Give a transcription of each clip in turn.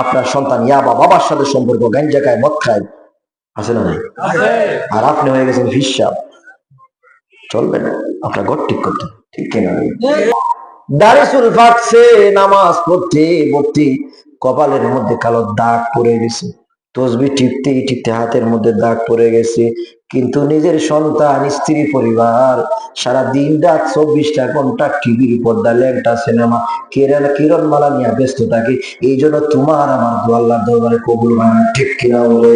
আপনার সন্তান ইয়াবা বাবার সাথে সম্পর্ক গাঞ্জা খায় মদ খায়। আছে না নাই? আর আপনি হয়ে গেছেন হিসাব। চলবে না আপনার ঘর ঠিক করতে ঠিক কিনা দারিসুল নামাজ পড়তে পড়তে কপালের মধ্যে কালো দাগ পড়ে গেছে। তসবি টিপতে টিপতে হাতের মধ্যে দাগ পড়ে গেছে। কিন্তু নিজের সন্তান, স্ত্রী, পরিবার, সারা দিন রাত চব্বিশটা ঘণ্টা টিভির পর্দা ল্যাংটা সিনেমা কেরালা কিরণ মালা নিয়ে ব্যস্ত থাকে। এই জন্য তোমার আমার দু আল্লাহ দরবারে কবুল হয় ঠিক কিনা বলে?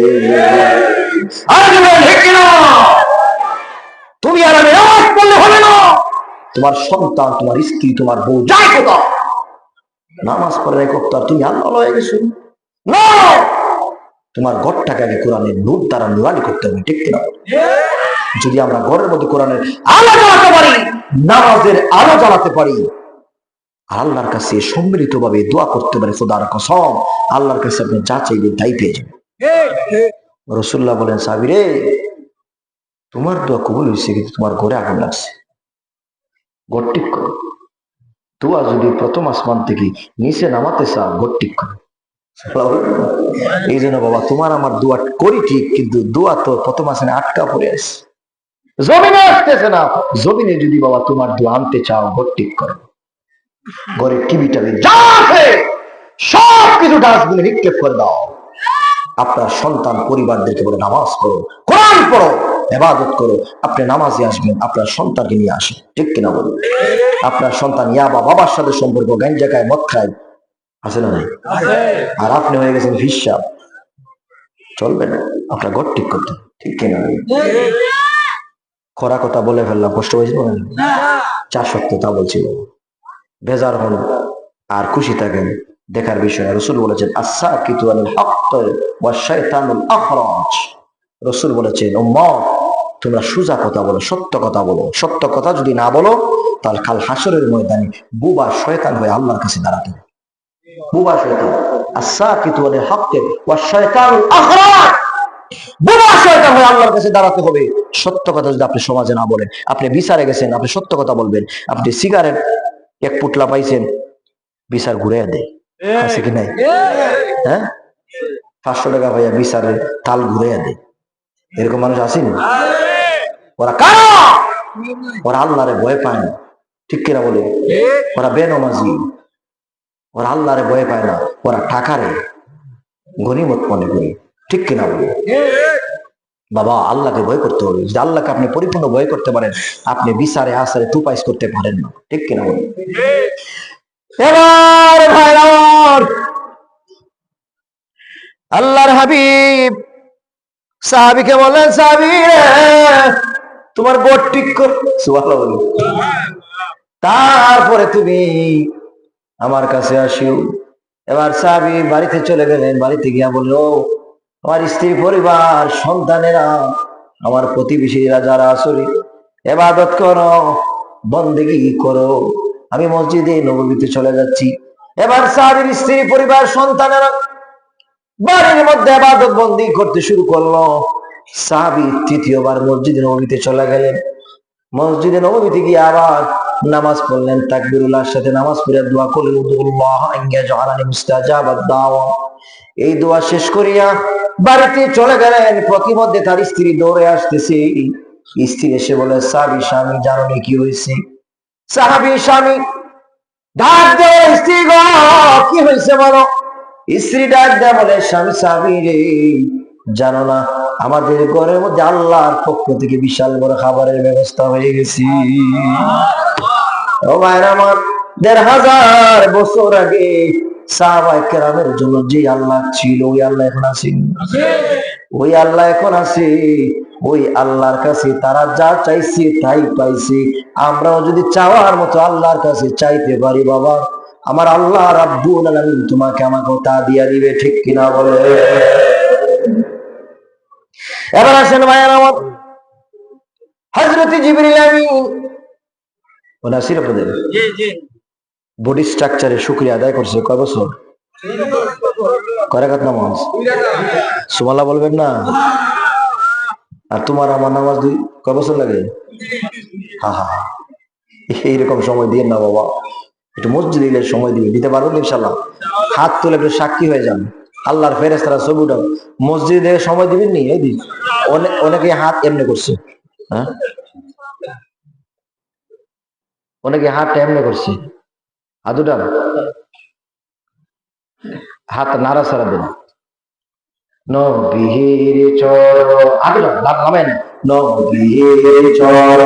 তুমি আর আমি নামাজ পড়লে হবে না। তোমার সন্তান, তোমার স্ত্রী, তোমার বউ, যাই কোথাও। নামাজ পড়ে আর তুমি আল্লাহ হয়ে গেছো। না! তোমার ঘরটাকে আগে কোরআনের নূর দ্বারা নুরানি করতে হবে, ঠিক কিনা? যদি আমরা ঘরের মধ্যে কোরআনের আলো জ্বালাতে পারি, নামাজের আলো জ্বালাতে পারি, আল্লাহর কাছে সম্মিলিত ভাবে দোয়া করতে পারে, খোদার কসম, আল্লাহর কাছে আপনি যা চাইবেন তাই পেয়ে যাবেন। রসুল্লাহ বলেন, সাবিরে, তোমার দোয়া কবুল হয়েছে কিন্তু তোমার ঘরে আগুন লাগছে। ঘর ঠিক করো। দোয়া যদি প্রথম আসমান থেকে নিচে নামাতে চাও, ঘর ঠিক করো। এই জন্য বাবা, তোমার আমার দোয়া করি ঠিক, কিন্তু দোয়া তো প্রথম আসনে আটকা পড়ে আছে। জমিনে আসতেছে না। জমিনে যদি বাবা তোমার দোয়া আনতে চাও, ঘর ঠিক করো। ঘরের টিভি টাবি যা আছে সব কিছু ডাস্টবিনে নিক্ষেপ করে দাও। আপনার সন্তান, পরিবারদেরকে বলে নামাজ পড়ো, কোরআন পড়ো এবাদত করো। আপনি নামাজে আসবেন, আপনার সন্তানকে নিয়ে আসেন। ঠিক কিনা বলুন? আপনার সন্তান ইয়াবা বাবার সাথে সম্পর্ক গাঞ্জা খায় মদ খায় আছে না আর আপনি হয়ে গেছেন হিসাব। চলবে না, আপনার ঘর ঠিক করতে ঠিক কিনা খরা কথা বলে ফেললাম, কষ্ট হয়েছে বলেন চার সপ্তাহ তা বলছি বাবা। বেজার হন আর খুশি থাকেন দেখার বিষয় রসুল বলেছেন আসা আখরাজ। রসুল বলেছেন, উম্মত, তোমরা সুজা কথা বলো, সত্য কথা বলো। সত্য কথা যদি না বলো, তাহলে কাল হাসরের ময়দানে বুবা শয়তান হয়ে আল্লাহর কাছে দাঁড়াতে। বুবা শয়তান। আসা কিতু আলুল ওয়া শাইতানুল আখরাজ বুবা শয়তান হয়ে আল্লাহর কাছে দাঁড়াতে হবে। সত্য কথা যদি আপনি সমাজে না বলেন আপনি বিচারে গেছেন আপনি সত্য কথা বলবেন আপনি সিগারেট এক পুটলা পাইছেন বিচার ঘুরে দেয়। আছে কি নাই? হ্যাঁ? পাঁচশো টাকা ভাইয়া বিচারে তাল ঘুরে দেয়। এরকম মানুষ আসেনি ওরা কারা? ওরা আল্লাহরে ভয় পায় না। ঠিক কিনা বলে ওরা বেনমাজি। ওরা আল্লাহরে ভয় পায় না, ওরা টাকারে গনিমত মনে করি। ঠিক কিনা বাবা, আল্লাহকে ভয় করতে হবে। যদি আল্লাহকে আপনি পরিপূর্ণ ভয় করতে পারেন, আপনি বিচারে, আসারে তুপাইস করতে পারেন না। ঠিক কিনা আল্লাহর হাবিব, সাহাবিকে বলেন, সাহাবি তোমার বোট ঠিক কর। তারপরে তুমি আমার কাছে আসিও এবার সাহাবি বাড়িতে চলে গেলেন। বাড়িতে গিয়া বলল আমার স্ত্রী, পরিবার, সন্তানেরা, আমার প্রতিবেশীরা যারা আসলে এবাদত করো, বন্দেগি করো। আমি মসজিদে নবীতে চলে যাচ্ছি। এবার সাহাবির স্ত্রী, পরিবার, সন্তানেরা বাড়ির মধ্যে আবাদত বন্দি করতে শুরু করল। সাহাবি তৃতীয়বার মসজিদে নবীতে চলে গেলেন। মসজিদে নবমীতে গিয়ে আবার নামাজ পড়লেন তাকবিরুল্লাহর সাথে নামাজ পড়ে দোয়া করলেন উদুল্লাহ আইয়া জাহালানি মুস্তাজাবাদ দাওয়া। এই দোয়া শেষ করিয়া বাড়িতে চলে গেলেন প্রতিমধ্যে তার স্ত্রী দৌড়ে আসতেছে। স্ত্রী এসে বলে, সাহাবি, স্বামী জানো কি হয়েছে? সাহাবি, স্বামী, ডাক দে স্ত্রী গো, কি হয়েছে বলো? স্ত্রী ডাক দেয় বলে, স্বামী স্বামী রে জানো না, আমাদের ঘরের মধ্যে আল্লাহর পক্ষ থেকে বিশাল বড় খাবারের ব্যবস্থা হয়ে গেছে। ও ভাইর আমার, দেড় হাজার বছর আগে সাহাবাই কেরামের জন্য যে আল্লাহ ছিল, ওই আল্লাহ এখন ওই আল্লাহ এখন আছে, ওই আল্লাহর কাছে তারা যা চাইছে তাই পাইছে। আমরাও যদি চাওয়ার মতো আল্লাহর কাছে চাইতে পারি বাবা, আমার আল্লাহ রাব্বুল আলামিন তোমাকে আমাকে তা দিয়া দিবে, ঠিক কিনা বলে? এবার আসেন ভাইয়ার আমার। হজরত জিবরিল আমিন। বডি স্ট্রাকচারে শুক্রিয়া আদায় করছে। কয় বছর? নামাজ? সুমাল্লা বলবেন না? আর তোমার আমার নামাজ দুই কয় বছর লাগে? হা হা। এইরকম সময় দিয়ে না বাবা। একটু মসজিদ দিলে সময় দিবে। দিতে পারব তো ইনশাল্লাহ হাত তুলে একটু সাক্ষী হয়ে যান। আল্লাহর ফেরেস তারা ছবি উঠাও মসজিদে সময় দিবেন নি? এই দিন। অনেকে হাত এমনি করছে। হ্যাঁ? অনেকে হাত এমনি করছে। হাত উঠান হাত নাড়া ছাড়া দেন। নবীর চর আগে নামেন নবীর চর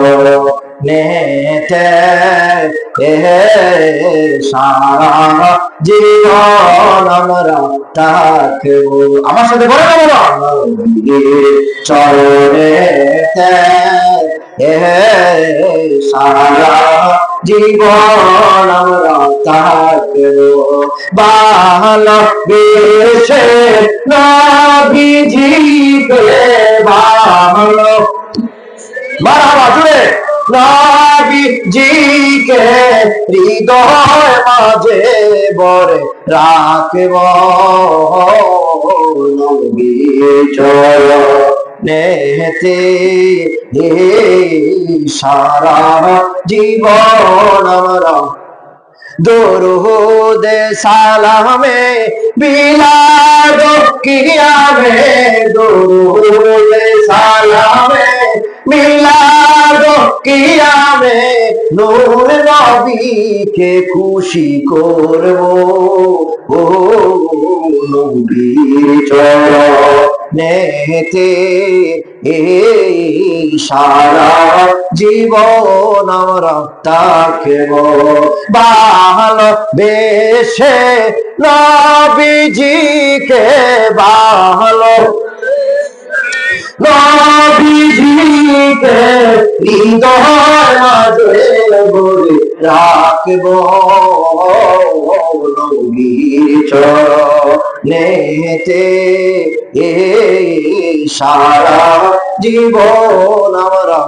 নেতে সারা জীবন আমরা থাকব আমার সাথে বলে না বলো। নবীর চরণে এ সারা জীবন আমরা থাকব ভালো মারা জুড়ে নবীজিকে হৃদয় মাঝে বরে রাখব। নবী নেতে সারা জীবন আমরা। দরুদ সালামে বিলাদ কিয়ামে। দরুদ সালামে মিলাদ কিয়ামে নূর নবীকে খুশি করব। ও নবীর চরণেতে এই সারা জীবন আমরা তাকেব। ভালো বেশে নবীজিকে ভালো নবীজিকে হৃদয় মাঝে বলে রাখব। এই সারা জীবন আমরা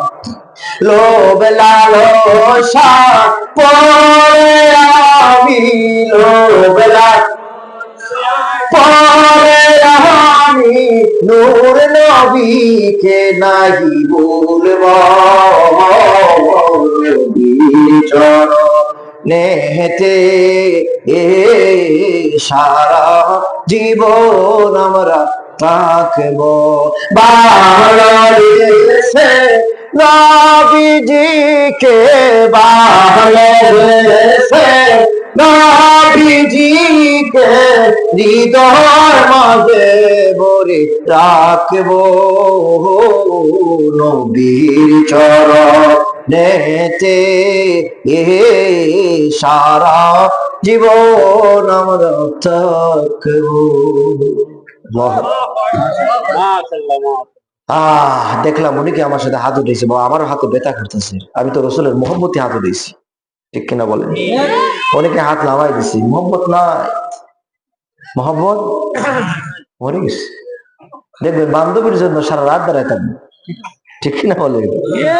লোভ লালসা পরে আমি লোভ লাল নূর নবীকে নাহি বলব নেহেতে এ সারা জীবন আমরা থাকব। বাংলাদেশে নবীজিকে ভালোবেসে নবীজিকে হৃদয় মাঝে নবীর এ সারা জীবন আমরা থাকব। আহ, দেখলাম উনি কি আমার সাথে হাত উঠেছে বা আমার হাতে ব্যথা করতেছে। আমি তো রসুলের মোহাম্মতি হাত উঠেছি ঠিক কিনা বলেন? অনেকে হাত লাগাই দিছি। মোহাম্মত নাই মোহাম্মত মরে গেছে। দেখবেন বান্ধবীর জন্য সারা রাত দাঁড়ায় থাকবে। ঠিক কিনা বলে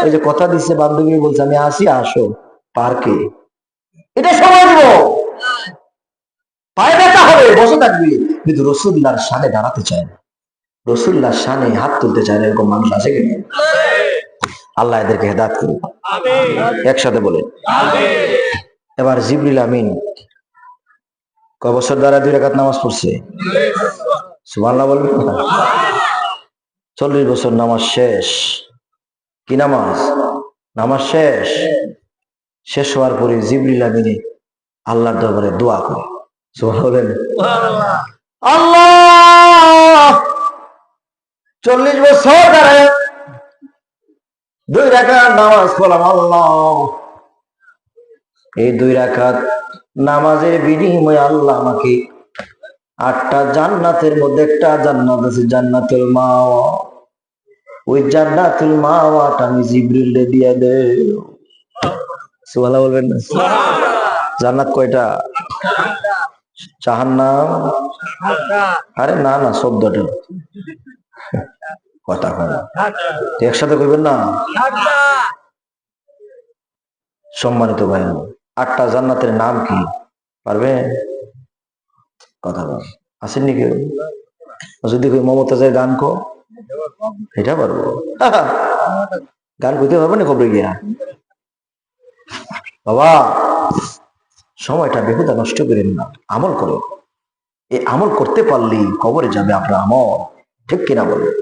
ওই যে কথা দিচ্ছে বান্ধবী, বলছে, আমি আসি, আসো। পার্কে। এটা সময় দিব। পায়ে ব্যথা হবে, বসে থাকবি। কিন্তু রসুল্লার সামনে দাঁড়াতে চায় না। রসুল্লাহ শানে হাত তুলতে চায় না, এরকম মানুষ আছে কিনা? আল্লাহ এদেরকে হেদাত করুন একসাথে বলে এবার জিবরিল আমিন। কয় বছর দ্বারা দুই রেখাত নামাজ পড়ছে? সুবহানাল্লাহ বলবেন চল্লিশ বছর নামাজ শেষ। কি নামাজ? নামাজ শেষ। শেষ হওয়ার পরে জিবরিল আমিনে আল্লাহর দরবারে দোয়া করে। বলেন। আল্লাহ! চল্লিশ বছর ধরে দুই রাখাত নামাজ পড়লাম আল্লাহ। এই দুই রাখাত নামাজের বিনিময়ে আল্লাহ আমাকে আটটা জান্নাতের মধ্যে একটা জান্নাত আছে জান্নাতুল মাওয়া। ওই জান্নাতুল মাওয়াটা আমি জিবরিল দিয়ে দে সুবহানাল্লাহ বলবেন না? জান্নাত কয়টা? জাহান্নাম? আরে না না শব্দটা। কথা কথা একসাথে কইবেন না? সম্মানিত ভাই আটটা জান্নাতের নাম কি? পারবে কথা বল। আসেননি কেউ? যদি কই মমতাজের গান কো এটা পারব। গান কইতে পারব না কবরে গিয়া? বাবা সময়টা বেহুদা নষ্ট করেন না। আমল করেন এই আমল করতে পারলি কবরে যাবে আপনার আমল। ঠিক কিনা বলেন